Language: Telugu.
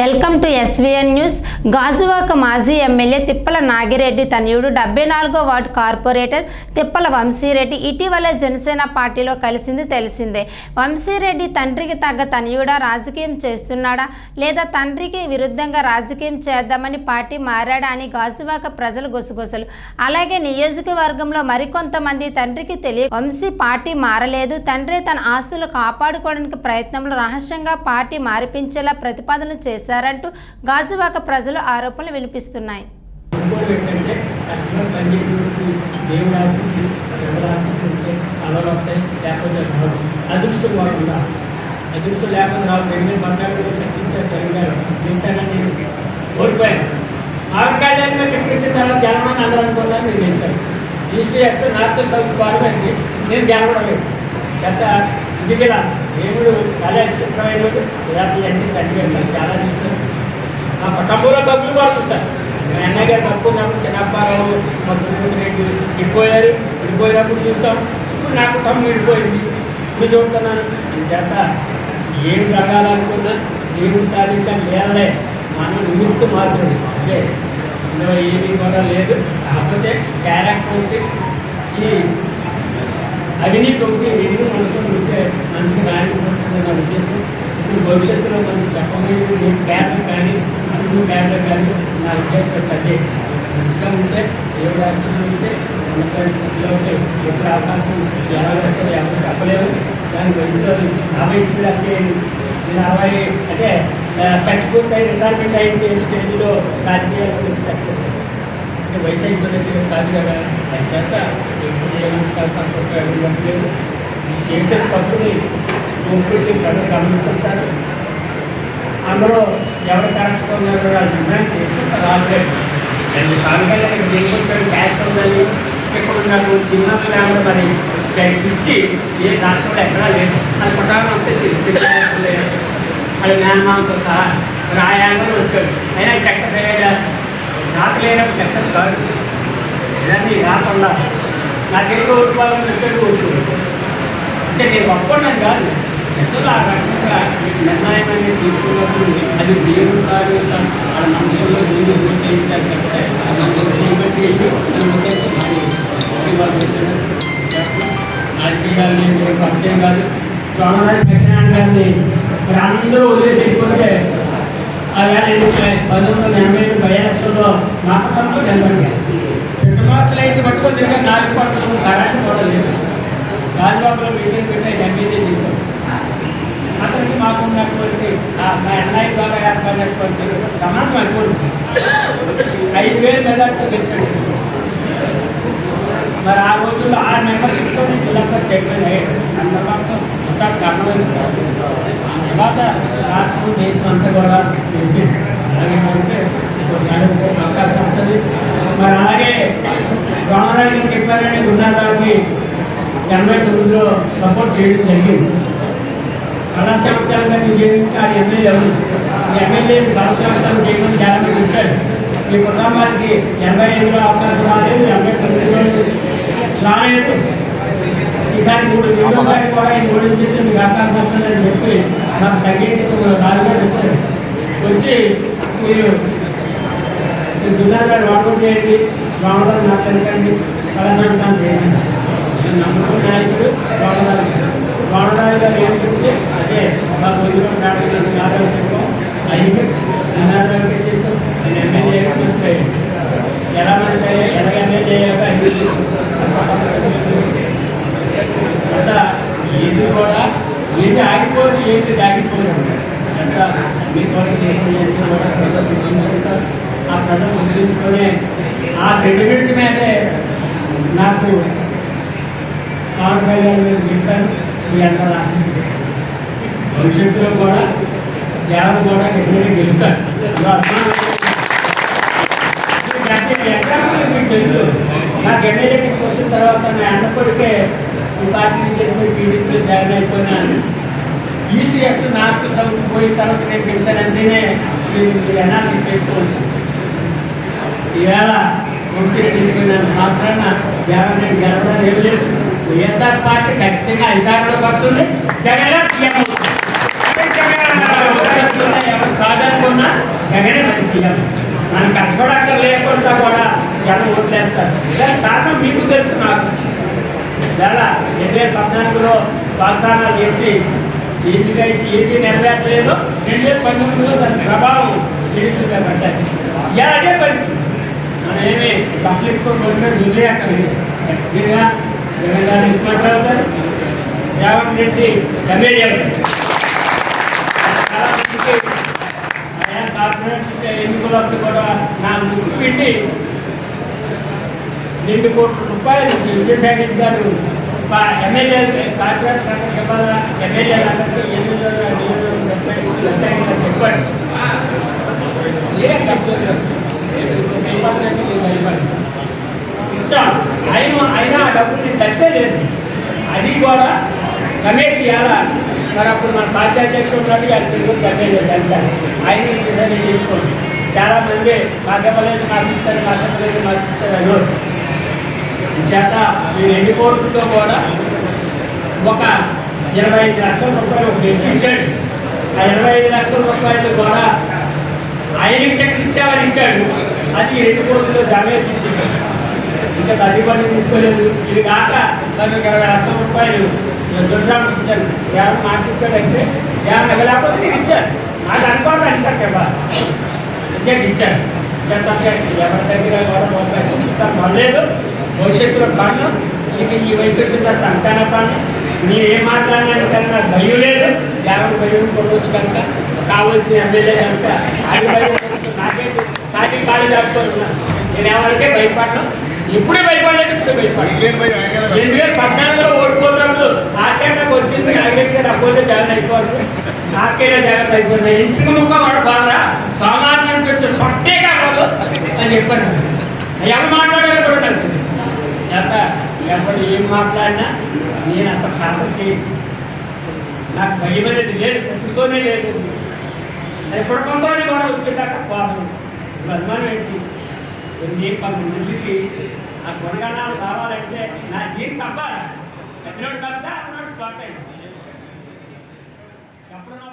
Welcome to SVN news. Gajuwaka మాజీ ఎమ్మెల్యే తిప్పల నాగిరెడ్డి తనయుడు డెబ్బై నాలుగో వార్డు కార్పొరేటర్ తిప్పల వంశీరెడ్డి ఇటీవల జనసేన పార్టీలో కలిసింది తెలిసిందే. వంశీరెడ్డి తండ్రికి తగ్గ తనయుడా రాజకీయం చేస్తున్నాడా? లేదా తండ్రికి విరుద్ధంగా రాజకీయం చేద్దామని పార్టీ మారాడా అని గాజువాక ప్రజలు గుసగుసలు. అలాగే నియోజకవర్గంలో మరికొంతమంది తండ్రికి తెలియ వంశీ పార్టీ మారలేదు. తండ్రి తన ఆస్తులు కాపాడుకోవడానికి ప్రయత్నంలో రహస్యంగా పార్టీ మారిపించేలా ప్రతిపాదనలు చేశారంటూ గాజువాక ప్రజలు ఆరోపణలు వినిపిస్తున్నాయి. ఇంకోటి లేకపోతే అదృష్టం కూడా అదృష్టం లేకుండా నాకు రెండు వేల పద్నాలుగులో చెప్పించారు జగన్ గారు. ఓడిపోయాను ఆవిడకాయలు చెప్పించిన తర్వాత జనమని అందరూ నేను గెలిచాను. East extra north south parliament నేను గెలవడలేదు చెత్త ఇది రాసి దేవుడు చాలా విచిత్రమైనటువంటి ఇలాంటి అన్ని సర్టిఫికేట్స్ చాలా చూశాను మా కుటుంబంలో తప్పులు కూడా చూశాను మా అన్నయ్య గారు బతుకున్నప్పుడు చిన్నప్పారావు మా కుటుంబం రెడ్డి విడిపోయారు. విడిపోయినప్పుడు చూసాం ఇప్పుడు నా కుటుంబం విడిపోయింది. ఇప్పుడు చూస్తున్నాను. నేను చేత ఏం జరగాలనుకున్నా దేవుడి తాలూకా లేదలే మన నిమిత్తం మాత్రమే. అంటే ఇందులో ఏమీ కూడా లేదు. కాకపోతే క్యారెక్టర్ ఒకటి ఈ అవినీతి ఒకటి రెండు మనకు ఉంటే మనసుకి రానిపోతుంది నా ఉద్దేశం. ఇప్పుడు భవిష్యత్తులో మనం చెప్పబోయేది నేను ట్యాబ్లెట్ కానీ అన్ని ట్యాబ్లెట్ కానీ నా ఉద్దేశం అదే. మంచిగా ఉంటే దేవుడు ఆశీస్సులు ఉంటే స్థితిలో ఉంటే ఎప్పుడు అవకాశం ఎలా వస్తుందో ఎవరు చెప్పలేము దాని వయసులో ఆ వయసులో అయ్యేది నేను అరవై అంటే సర్టిఫికేట్ అయి రిటైర్మెంట్ అయిన స్టేజ్లో రాజకీయాలు సక్సెస్ అంటే వయసు అయిపోయినట్టు కాదు కదా. అది చేత ఎప్పుడు ఏ మనసు అవకాశం లేదు చేసే తప్పుని ఒప్పుల్ని ప్రజలు గమనిస్తుంటారు. అందులో ఎవరు కరెక్ట్గా ఉన్నారో కూడా డిమాండ్ చేసుకుంటారు. రాలేదు రెండు కాలుగా దేనికి క్యాష్ ఉండాలి ఇక్కడ నాకు సినిమా లేకుండా మరి ఇచ్చి ఏ రాష్ట్రంలో ఎక్కడా లేదు. అది కుటుంబం అంతే లేదు అది మేనమామతో సహా రాయాలని వచ్చాడు అయినా సక్సెస్ అయ్యాడా? రాత లేనప్పుడు సక్సెస్ కాదు. ఇదన్నీ రాకుండా నా చెరుకు ఓడిపోవాలని వచ్చాడు ఓడిపోయాడు. అంటే కాదు. ఎంతలో ఆ రకంగా నిర్ణయం అనేది తీసుకున్నప్పుడు అది దేవుడు కాదు వాళ్ళ మనసులో దేవుడు ఓటు చేయించారు కాబట్టి చేయబట్టి రాజకీయాలు లేదు పరిచయం కాదు. రామరాజు సత్యనారాయణ గారిని మరి అందరూ వదిలేసి వెళ్ళిపోతే ఆ పంతొమ్మిది వందల ఎనభై ఏడు బై నాటకంలో నిలబడి రెండు అయితే పట్టుకొని తిరిగి నాలుగు పట్టుకుని కరెంట్ కూడా లేదు. గాజువాకలో మీటింగ్ పెట్టే ఎంబీజీ చేశాం అతనికి మాకు ఉన్నటువంటి మా అన్నయ్య ద్వారా ఏర్పడినటువంటి సమాజం అనుకుంటుంది ఐదు వేల మెజార్టీతో గెలిచాడు. మరి ఆ రోజుల్లో ఆ మెంబర్షిప్తో నేను జిల్లా చైర్మన్ అయ్యాడు అందులో స్టార్ట్ కారణమైంది. తర్వాత రాష్ట్రం దేశం అంతా కూడా తెలిసింది అలాగే ఒకసారి అవకాశం వస్తుంది. మరి అలాగే సోమరాజు చెప్పారని గుండారావుకి ఎనభై తొమ్మిదిలో సపోర్ట్ చేయడం జరిగింది. కళాశాల సంవత్సరాలుగా మీరు ఆ ఎమ్మెల్యే ఎమ్మెల్యే కళాశాల చేయడం చాలా మంది వచ్చారు. మీ కుటుంబానికి ఎనభై ఐదులో అవకాశం రాలేదు ఎనభై తొమ్మిదిలో రాలేదు. ఈసారి మూడు రెండోసారి కూడా ఈ మూడు నుంచి మీకు అవకాశం ఉంటుందని చెప్పి నాకు తగ్గించి రాజుగారు వచ్చారు. వచ్చి మీరు దున్నాగారు వాకౌట్ చేయండి రామదాన్ని మాట్లాడకండి. కళా చేయండి నమ్మకం నాయకుడు రామదాని రామదాని గారు ఏం చెప్తే అదే మా రోజులో నాటకాలు నాటకాలు చెప్పాం ఆయనకి నినాదాలకే చేసాం నేను ఎమ్మెల్యే మంత్రి అయ్యాడు. ఎలా మంత్రి అయ్యా ఎలా ఎమ్మెల్యే అయ్యాక ఐదు అంత ఏది కూడా ఏది ఆగిపోదు ఏది దాగిపోదు అంత అన్ని కూడా చేసిన కూడా ప్రజలు గుర్తించుకుంటారు ఆ ప్రజలు గుర్తించుకునే ఆ క్రెడిబిలిటీ మీదే నాకు పవన్ కళ్యాణ్ మీద గెలిచాను మీ అందరూ ఆశిస్తుంది భవిష్యత్తులో కూడా దేవన్ కూడా ఎటువంటి గెలుస్తాడు. మీకు తెలుసు. నాకు ఎమ్మెల్యేకి వచ్చిన తర్వాత నా అన్న కొడుకే ఈ పార్టీ నుంచి వెళ్ళిపోయి టీడీపీలో జాయిన్ అయిపోయినాను ఈస్ట్ వెస్ట్ నార్త్ సౌత్ పోయిన తర్వాత నేను గెలిచానంటేనే మీరు ఎనాలిసిస్ చేసుకోవచ్చు. ఈవేళ వంశీరెడ్డి రెడ్డి మాత్రాన జగన్ రెడ్డి గెలవడం ఏమి లేదు. వైఎస్ఆర్ పార్టీ ఖచ్చితంగా అధికారంలోకి వస్తుంది. జగన్ సీఎం. కాదనుకున్నా జగనే మన సీఎం. మనం కష్టపడక లేకుండా కూడా జనం ఓట్లేస్తారు. దానికి కారణం మీకు తెలుసు నాకు. ఎలా రెండు వేల పద్నాలుగులో వాగ్దానాలు చేసి ఎందుకైతే ఏపీ నెరవేర్చలేదు రెండు వేల పంతొమ్మిదిలో దాని ప్రభావం టీడీపీగా పడ్డాయి. ఇలా అదే పరిస్థితి. మనం ఏమి పట్టించుకొని ఉంటే వదిలేయక్కర్లేదు ఖచ్చితంగా జగన్ గారు ముఖ్యమంత్రి రేవంత్ రెడ్డి ఎమ్మెల్యే ఆయా కార్పొరేట్ ఎన్నికలప్పుడు కూడా నా ముక్కు పిండి రెండు కోట్ల రూపాయలు విద్యాసాగర్ రెడ్డి గారు. ఎమ్మెల్యే కార్పొరేట్ శాఖకి ఇవ్వాలా ఎమ్మెల్యే అందరికీ ఎనిమిది వందల ఎనిమిది వందల చెప్పాడు ఏ తప్పదు భయపడడానికి నేను భయపడి ఇచ్చాను ఆయన అయినా ఆ చర్చే లేదు అది కూడా రమేష్ యాలా మరి అప్పుడు మన పార్టీ అధ్యక్షుడు ఉన్నాడు ఆయన తిరుగు ఎమ్మెల్యే సార్. ఆయన చూసాను తీసుకోండి చాలామంది నాకు ఇవ్వలేదు నాకు ఇచ్చారు నాకు ఇవ్వలేదు నాకు ఇచ్చారు అనేవారు చేత ఈ ఎన్ని కోట్లతో కూడా ఒక ఇరవై ఐదు లక్షల రూపాయలు ఒక వ్యక్తి ఇచ్చాడు. ఆ ఇరవై ఐదు లక్షల రూపాయలు కూడా ఆయనకి టికెట్ ఇచ్చామని ఇచ్చాడు. అది రెండు కోట్లతో జమేసి ఇచ్చేసాడు ఇచ్చే అది తీసుకోలేదు. ఇది కాక నాకు ఇరవై లక్షల రూపాయలు దొడ్రానికి ఇచ్చాను ఎవరు మాకు ఇచ్చాడంటే ఎవరు మిగలేకపోతే నేను ఇచ్చాను. నాకు అనుకోండి అంతా కదా ఇచ్చాక ఇచ్చాను. ఇచ్చేత ఎవరి దగ్గర కూడా పోతాను ఇంత మొదలేదు భవిష్యత్తులో కాను ఇక ఈ వయసు వచ్చిన తర్వాత అంతానే కాను మీరు ఏం మాట్లాడినాను కానీ నాకు భయం లేదు. దేవుడు భయం కొట్టవచ్చు కనుక. కావాల్సిన ఎమ్మెల్యే కనుక అది భయం నాకేంటి? నాకే ఖాళీ దాక్కుంటున్నాను నేను ఎవరికే భయపడను. ఇప్పుడే భయపడలేదు ఇప్పుడే భయపడను రెండు వేల పద్నాలుగులో ఓడిపోతాడు. నాకేంటకు వచ్చింది నాగరెడ్డి గారు అపోతే జగన్ అయిపోవాలి. నాకేలా జగన్ అయిపోతుంది. ఇంటికి ముఖం వాడు బాగా సామాన్యానికి వచ్చే సొట్టే కాదు అని చెప్పాను ఎవరు మాట్లాడాలో కూడా నాకు తెలుసు చేత ఎవరు ఏం మాట్లాడినా నేను అసలు ప్రార్థన చేయను. నాకు భయం అనేది లేదు పుట్టుతోనే లేదు. అది పుడకంతోనే కూడా వచ్చేదాకా బాబు అనుమానం ఏంటి? నేను పది మందికి ఆ గుణగణాలు కావాలంటే నా జీన్స్ అబ్బాయి ఎప్పుడోడు కలుతా అప్పుడు పోతాయి చెప్పడం